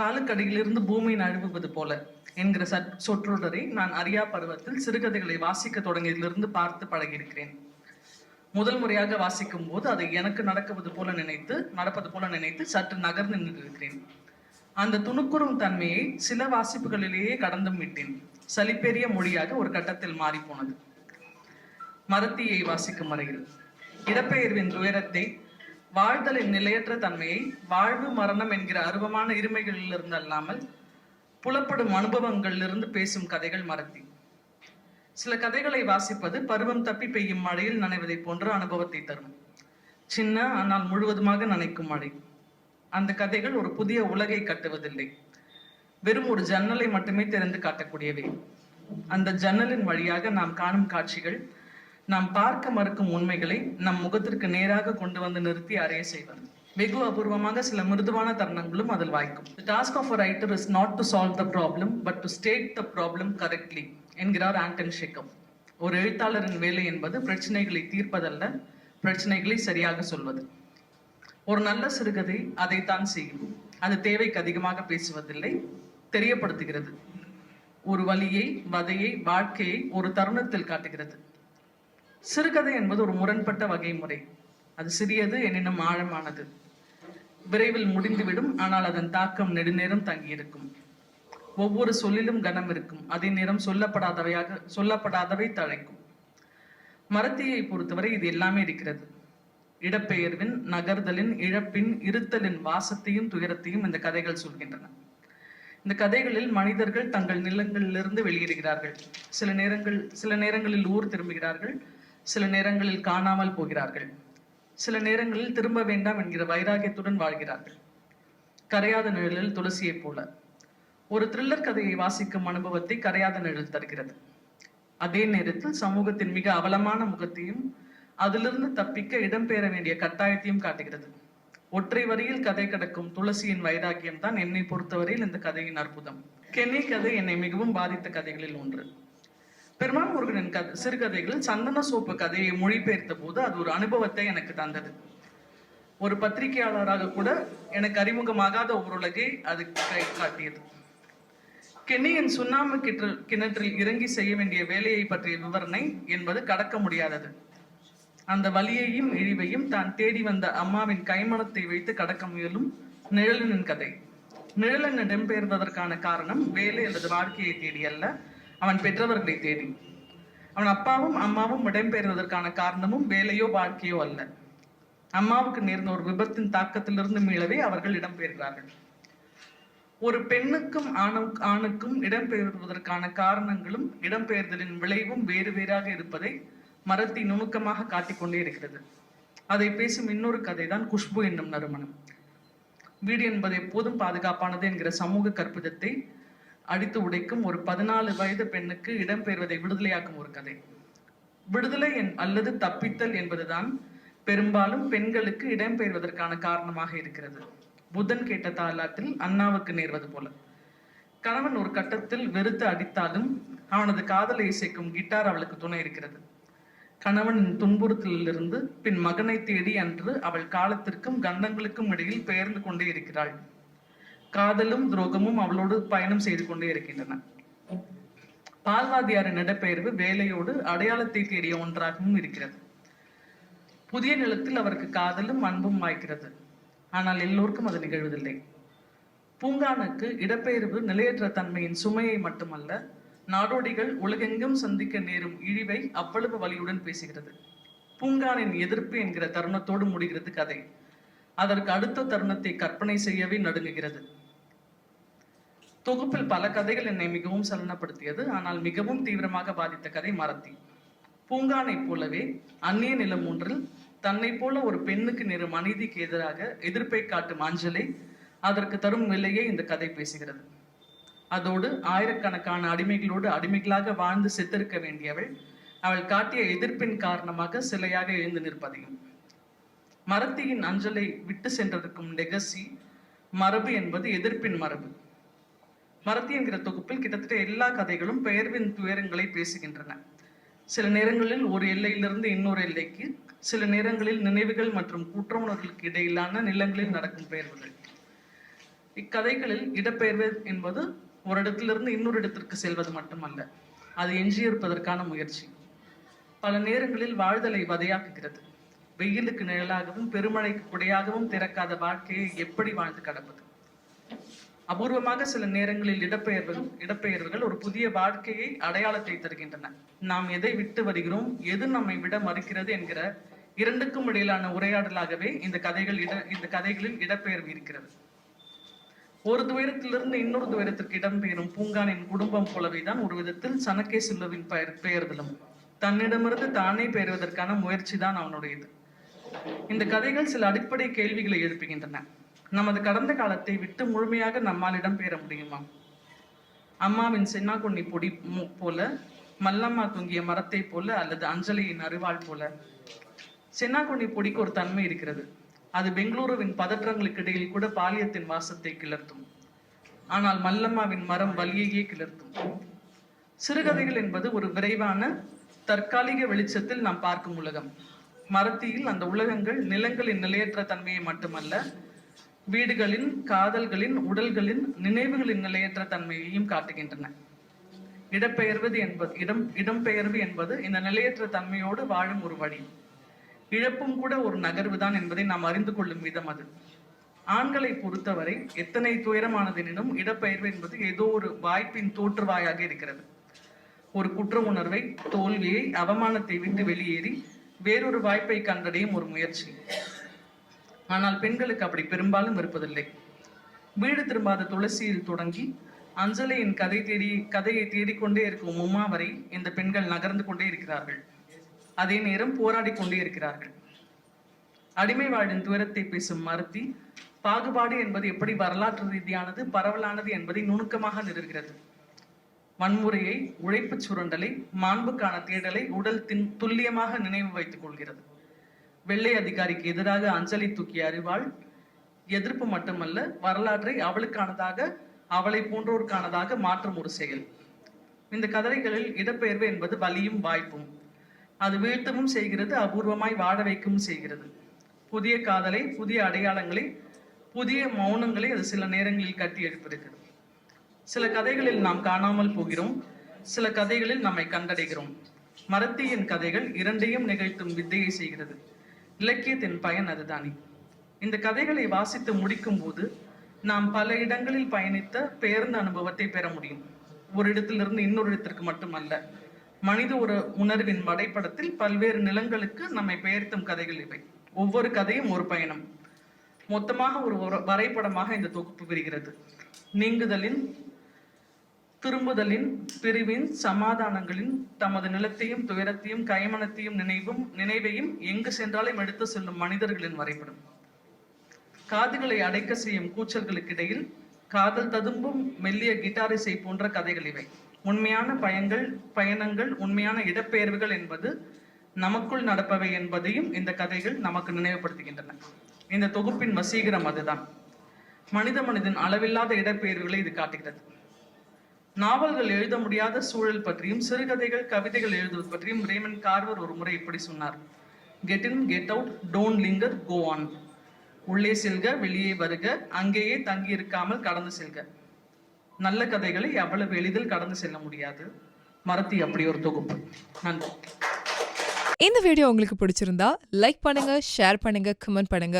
காலுக்கடியிலிருந்து பூமியின் அழுவுவது போல என்கிற சற் சொற்றொடரை நான் அறியா பருவத்தில் சிறுகதைகளை வாசிக்க தொடங்கியதிலிருந்து பார்த்து பழகியிருக்கிறேன். முதல் முறையாக வாசிக்கும் போது அதை எனக்கு நடக்குவது போல நினைத்து நடப்பது போல நினைத்து சற்று நகர்ந்து நின்றிருக்கிறேன். அந்த துணுக்குறும் தன்மையை சில வாசிப்புகளிலேயே கடந்தும் விட்டேன். சலிப்பெரிய மொழியாக ஒரு கட்டத்தில் மாறி போனது மரத்தியை வாசிக்கும் வரையில். இடப்பெயர்வின் துயரத்தை வாழ்தலின் நிலையற்ற தன்மையை வாழ்வு மரணம் என்கிற அருவமான இருமைகளிலிருந்து அல்லாமல் புலப்படும் அனுபவங்களிலிருந்து பேசும் கதைகள் மரத்தி சில கதைகளை வாசிப்பது பருவம் தப்பி பெய்யும் மழையில் நனைவதை போன்ற அனுபவத்தை தரும். சின்ன ஆனால் முழுவதுமாக நனைக்கும் மழை. அந்த கதைகள் ஒரு புதிய உலகை கட்டுவதில்லை. வெறும் ஒரு ஜன்னலை மட்டுமே திறந்து காட்டக்கூடியவை. அந்த ஜன்னலின் வழியாக நாம் காணும் காட்சிகள் நாம் பார்க்க மறுக்கும் உண்மைகளை நம் முகத்திற்கு நேராக கொண்டு வந்து நிறுத்தி அறைய செய்வது. வெகு அபூர்வமாக சில மிருதுவான தருணங்களும் அதில் வாய்க்கும். The task of a writer is not to solve the problem but to state the problem என்கிறார் ஆண்டன் ஷெக்கப் ஒரு எழுத்தாளரின் வேலை என்பது பிரச்சனைகளை தீர்ப்பதல்ல பிரச்சனைகளை சரியாக சொல்வது. ஒரு நல்ல சிறுகதை அதைத்தான் செய்யும். அது தேவைக்கு அதிகமாக பேசுவதில்லை தெரியப்படுத்துகிறது. ஒரு வழியை வதையை வாழ்க்கையை ஒரு தருணத்தில் காட்டுகிறது. சிறுகதை என்பது ஒரு முரண்பட்ட வகை முறை அது சிறியது எனினும் ஆழமானது. விரைவில் முடிந்துவிடும் ஆனால் அதன் தாக்கம் நெடுநேரம் தங்கியிருக்கும். ஒவ்வொரு சொல்லிலும் கனம் இருக்கும். அதே நேரம் சொல்லப்படாதவையாக சொல்லப்படாதவை தழைக்கும். மரத்தியை பொறுத்தவரை இது எல்லாமே இருக்கிறது. இடப்பெயர்வின் நகர்தலின் இழப்பின் இருத்தலின் வாசத்தையும் துயரத்தையும் இந்த கதைகள் சொல்கின்றன. இந்த கதைகளில் மனிதர்கள் தங்கள் நிலங்களிலிருந்து வெளியேறுகிறார்கள். சில நேரங்கள் சில நேரங்களில் ஊர் திரும்புகிறார்கள். சில நேரங்களில் காணாமல் போகிறார்கள். சில நேரங்களில் திரும்ப வேண்டாம் என்கிற வைராகியத்துடன் வாழ்கிறார்கள். கரையாத நிழலில் துளசியைப் போல. ஒரு த்ரில்லர் கதையை வாசிக்கும் அனுபவத்தை கரையாத நிழல் தருகிறது. அதே நேரத்தில் சமூகத்தின் மிக அவலமான முகத்தையும் அதிலிருந்து தப்பிக்க இடம்பெயர வேண்டிய கட்டாயத்தையும் காட்டுகிறது. ஒற்றை வரியில் கதை கடக்கும் துளசியின் வைராக்கியம் தான் என்னை பொறுத்தவரையில் இந்த கதையின் அற்புதம். கென்னி கதை என்னை மிகவும் பாதித்த கதைகளில் ஒன்று. பெருமாள் முருகனின் கதை சிறுகதைகளில் சந்தன சோப்பு கதையை மொழிபெயர்த்த போது அது ஒரு அனுபவத்தை எனக்கு தந்தது. ஒரு பத்திரிகையாளராக கூட எனக்கு அறிமுகமாகாத ஒரு உலகை அது கை காட்டியது. கென்னியின் சுண்ணாம்பு கிற்று கிணற்றில் இறங்கி செய்ய வேண்டிய வேலையை பற்றிய விவரணை என்பது கடக்க முடியாதது. அந்த வலியையும் இழிவையும் தான் தேடி வந்த அம்மாவின் கைமணத்தை வைத்து கடக்க முயலும் நிழலினின் கதை. நிழலன் இடம்பெயர்வதற்கான காரணம் வேலை அல்லது வாழ்க்கையை தேடி அல்ல அவன் பெற்றவர்களை தேடி. அவன் அப்பாவும் அம்மாவும் இடம்பெயர்வதற்கான காரணமும் வேலையோ வாழ்க்கையோ அல்ல. அம்மாவுக்கு நேர்ந்த ஒரு விபத்தின் தாக்கத்திலிருந்து மீளவே அவர்கள் இடம்பெயர்கிறார்கள். ஒரு பெண்ணுக்கும் ஆணும் ஆணுக்கும் இடம்பெயர்வதற்கான காரணங்களும் இடம்பெயர்தலின் விளைவும் வேறு வேறாக இருப்பதை மரத்தை நுணுக்கமாக காட்டிக்கொண்டே இருக்கிறது. அதை பேசும் இன்னொரு கதைதான் குஷ்பு என்னும் நறுமணம். வீடு என்பது எப்போதும் பாதுகாப்பானது என்கிற சமூக கற்பிதத்தை அடித்து உடைக்கும் ஒரு பதினாலு வயது பெண்ணுக்கு இடம்பெயர்வதை விடுதலையாக்கும் ஒரு கதை. விடுதலை அல்லது தப்பித்தல் என்பதுதான் பெரும்பாலும் பெண்களுக்கு இடம்பெயர்வதற்கான காரணமாக இருக்கிறது. புதன் கேட்ட தாலாட்டில் அண்ணாவுக்கு நேர்வது போல. கணவன் ஒரு கட்டத்தில் வெறுத்து அடித்தாலும் அவனது காதலை இசைக்கும் கிட்டார் அவளுக்கு துணை இருக்கிறது. கணவனின் துன்புறுத்தலிலிருந்து பின் மகனை தேடி அன்று அவள் காலத்திற்கும் கண்டங்களுக்கும் இடையில் பெயர்ந்து கொண்டே இருக்கிறாள். காதலும் துரோகமும் அவளோடு பயணம் செய்து கொண்டே இருக்கின்றன. பால்வாதியாரின் இடப்பெயர்வு வேலையோடு அடையாளத்தை தேடிய ஒன்றாகவும் இருக்கிறது. புதிய நிலத்தில் அவருக்கு காதலும் அன்பும் வாய்க்கிறது ஆனால் எல்லோருக்கும் அது நிகழ்வதில்லை. பூங்கானுக்கு இடப்பெயர்வு நிலையற்ற தன்மையின் சுமையை மட்டுமல்ல நாடோடிகள் உலகெங்கும் சந்திக்க நேரும் இழிவை அவ்வளவு வலியுடன் பேசுகிறது. பூங்கானின் எதிர்ப்பு என்கிற தருணத்தோடு முடிகிறது கதை. அதற்கு அடுத்த தருணத்தை கற்பனை செய்யவே நடுங்குகிறது. தொகுப்பில் பல கதைகள் என்னை மிகவும் சலனப்படுத்தியது. ஆனால் மிகவும் தீவிரமாக பாதித்த கதை மரத்தி. பூங்கானைப் போலவே அந்நிய நிலம் ஒன்றில் தன்னை போல ஒரு பெண்ணுக்கு நேரும் அநீதிக்கு எதிராக எதிர்ப்பை காட்டும் அஞ்சலை அதற்கு தரும் விலையை இந்த கதை பேசுகிறது. அதோடு ஆயிரக்கணக்கான அடிமைகளோடு அடிமைகளாக வாழ்ந்து செத்திருக்க வேண்டியவள் அவள் காட்டிய எதிர்ப்பின் காரணமாக சிலையாக எழுந்து நிற்பதையும். மரத்தியின் அஞ்சலை விட்டு சென்றிருக்கும் லெகசி மரபு என்பது எதிர்ப்பின் மரபு. மரத்தி என்கிற தொகுப்பில் கிட்டத்தட்ட எல்லா கதைகளும் பெயர்வின் துயரங்களை பேசுகின்றன. சில நேரங்களில் ஒரு எல்லையிலிருந்து இன்னொரு எல்லைக்கு சில நேரங்களில் நினைவுகள் மற்றும் குற்றவுணர்களுக்கு இடையிலான நிலங்களில் நடக்கும் பெயர்வுகள். இக்கதைகளில் இடப்பெயர்வு என்பது ஒரு இடத்திலிருந்து இன்னொரு இடத்திற்கு செல்வது மட்டுமல்ல அது எஞ்சியிருப்பதற்கான முயற்சி. பல நேரங்களில் வாழ்தலை வதையாக்குகிறது. வெயிலுக்கு நிழலாகவும் பெருமழைக்கு குடையாகவும் திறக்காத வாழ்க்கையை எப்படி வாழ்ந்து கடப்பது? அபூர்வமாக சில நேரங்களில் இடப்பெயர்வுகள் இடப்பெயர்வுகள் ஒரு புதிய வாழ்க்கையை அடையாளத்தை தருகின்றன. நாம் எதை விட்டு வருகிறோம்? எது நம்மை விட மறுக்கிறது என்கிற இரண்டுக்கும் இடையிலான உரையாடலாகவே இந்த கதைகள் இட இந்த கதைகளில் இடப்பெயர்வு இருக்கிறது. ஒரு துயரத்திலிருந்து இன்னொரு துயரத்திற்கு இடம்பெயரும் பூங்கானின் குடும்பம் போலவேதான் ஒரு விதத்தில் சனக்கே சில்லுவின் பெயர் பெயர்தலும். தன்னிடமிருந்து தானே பெயர்வதற்கான முயற்சி தான் அவனுடையது. இந்த கதைகள் சில அடிப்படை கேள்விகளை எழுப்புகின்றன. நமது கடந்த காலத்தை விட்டு முழுமையாக நம்மால் பெற முடியுமா? அம்மாவின் சென்னாக்குண்ணி பொடி மு- போல மல்லம்மா தொங்கிய மரத்தை போல அல்லது அஞ்சலியின் அருவாள் போல. சென்னாக்குண்ணி பொடிக்கு ஒரு தன்மை இருக்கிறது. அது பெங்களூருவின் பதற்றங்களுக்கு இடையில் கூட பாலியத்தின் வாசத்தை கிளர்த்தும். ஆனால் மல்லம்மாவின் மரம் வலியையே கிளர்த்தும். சிறுகதைகள் என்பது ஒரு விரைவான தற்காலிக வெளிச்சத்தில் நாம் பார்க்கும் உலகம். மரத்தியில் அந்த உலகங்கள் நிலங்களின் நிலையற்ற தன்மையை மட்டுமல்ல வீடுகளின் காதல்களின் உடல்களின் நினைவுகளின் நிலையற்ற தன்மையையும் காட்டுகின்றன. இடப்பெயர்வது என்பது இடம் இடம்பெயர்வு என்பது இந்த நிலையற்ற தன்மையோடு வாழும் ஒரு வழி. இழப்பும் கூட ஒரு நகர்வுதான் என்பதை நாம் அறிந்து கொள்ளும் விதம் அது. ஆண்களை பொறுத்தவரை எத்தனை துயரமானதெனினும் இடப்பெயர்வு என்பது ஏதோ ஒரு வாய்ப்பின் தோற்றுவாயாக இருக்கிறது. ஒரு குற்ற உணர்வை தோல்வியை அவமானத்தை விட்டு வெளியேறி வேறொரு வாய்ப்பை கண்டடையும் ஒரு முயற்சி. ஆனால் பெண்களுக்கு அப்படி பெரும்பாலும் இருப்பதில்லை. வீடு திரும்பாத துளசியில் தொடங்கி அஞ்சலியின் கதை தேடி கதையை தேடிக்கொண்டே இருக்கும் உமா வரை இந்த பெண்கள் நகர்ந்து கொண்டே இருக்கிறார்கள். அதே நேரம் போராடி கொண்டே இருக்கிறார்கள். அடிமை வாழின் துயரத்தை பேசும் மருத்தி பாகுபாடு என்பது எப்படி வரலாற்று ரீதியானது பரவலானது என்பதை நுணுக்கமாக நிறுவுகிறது வன்முறையை உழைப்புச் சுரண்டலை மாண்புக்கான தேடலை உடல் தின் துல்லியமாக நினைவு வைத்துக் கொள்கிறது. வெள்ளை அதிகாரிக்கு எதிராக அஞ்சலி தூக்கிய அறிவாள் எதிர்ப்பு மட்டுமல்ல வரலாற்றை அவளுக்கானதாக அவளை போன்றோருக்கானதாக மாற்றும் ஒரு செயல். இந்த கதைகளில் இடப்பெயர்வு என்பது வலியும் வாய்ப்பும். அது வீழ்த்தவும் செய்கிறது அபூர்வமாய் வாழ வைக்கவும் செய்கிறது. புதிய காதலை புதிய அடையாளங்களை புதிய மௌனங்களை அது சில நேரங்களில் கட்டி எழுப்பியிருக்கிறது. சில கதைகளில் நாம் காணாமல் போகிறோம் சில கதைகளில் நம்மை கண்டடைகிறோம். மரத்தியின் கதைகள் இரண்டையும் நிகழ்த்தும் வித்தையை செய்கிறது. இலக்கியத்தின் பயன் அதுதானே? இந்த கதைகளை வாசித்து முடிக்கும் போது நாம் பல இடங்களில் பயணித்த பேருந்து அனுபவத்தை பெற முடியும். ஒரு இடத்திலிருந்து இன்னொரு இடத்திற்கு மட்டுமல்ல. மனித ஒரு உணர்வின் வடைப்படத்தில் பல்வேறு நிலங்களுக்கு நம்மை பெயர்த்தும் கதைகள் இவை. ஒவ்வொரு கதையும் ஒரு பயணம். மொத்தமாக ஒரு ஒரு வரைபடமாக இந்த தொகுப்பு விரிகிறது. நீங்குதலின் திரும்புதலின் பிரிவின் சமாதானங்களின் தமது நிலத்தையும் துயரத்தையும் கைமனத்தையும் நினைவும் நினைவையும் எங்கு சென்றாலும் எடுத்து செல்லும் மனிதர்களின் வரைபடம். காதுகளை அடைக்க செய்யும் கூச்சல்களுக்கு இடையில் காதல் ததும்பும் மெல்லிய கிட்டார் இசை போன்ற கதைகள் இவை. உண்மையான பயங்கள் பயணங்கள் உண்மையான இடப்பெயர்வுகள் என்பது நமக்குள் நடப்பவை என்பதையும் இந்த கதைகள் நமக்கு நினைவுபடுத்துகின்றன. இந்த தொகுப்பின் வசீகரம் அதுதான். மனித மனிதன் அளவில்லாத இடப்பெயர்வுகளை இது காட்டுகிறது. நாவல்கள் எழுத முடியாத சூழல் பற்றியும் சிறுகதைகள் கவிதைகள் எழுதுவது பற்றியும் ரேமன் கார்வர் ஒரு முறை இப்படி சொன்னார். Get in get out don't linger go on உள்ளே செல்க வெளியே வருக அங்கேயே தங்கி இருக்காமல் கடந்து செல்க. நல்ல கதைகளை அவ்வளவு எளிதில் கடந்து செல்ல முடியாது. மரத்தி அப்படி ஒரு தொகுப்பு. நன்றி. இந்த வீடியோ உங்களுக்கு பிடிச்சிருந்தா லைக் பண்ணுங்க ஷேர் பண்ணுங்க கமெண்ட் பண்ணுங்க.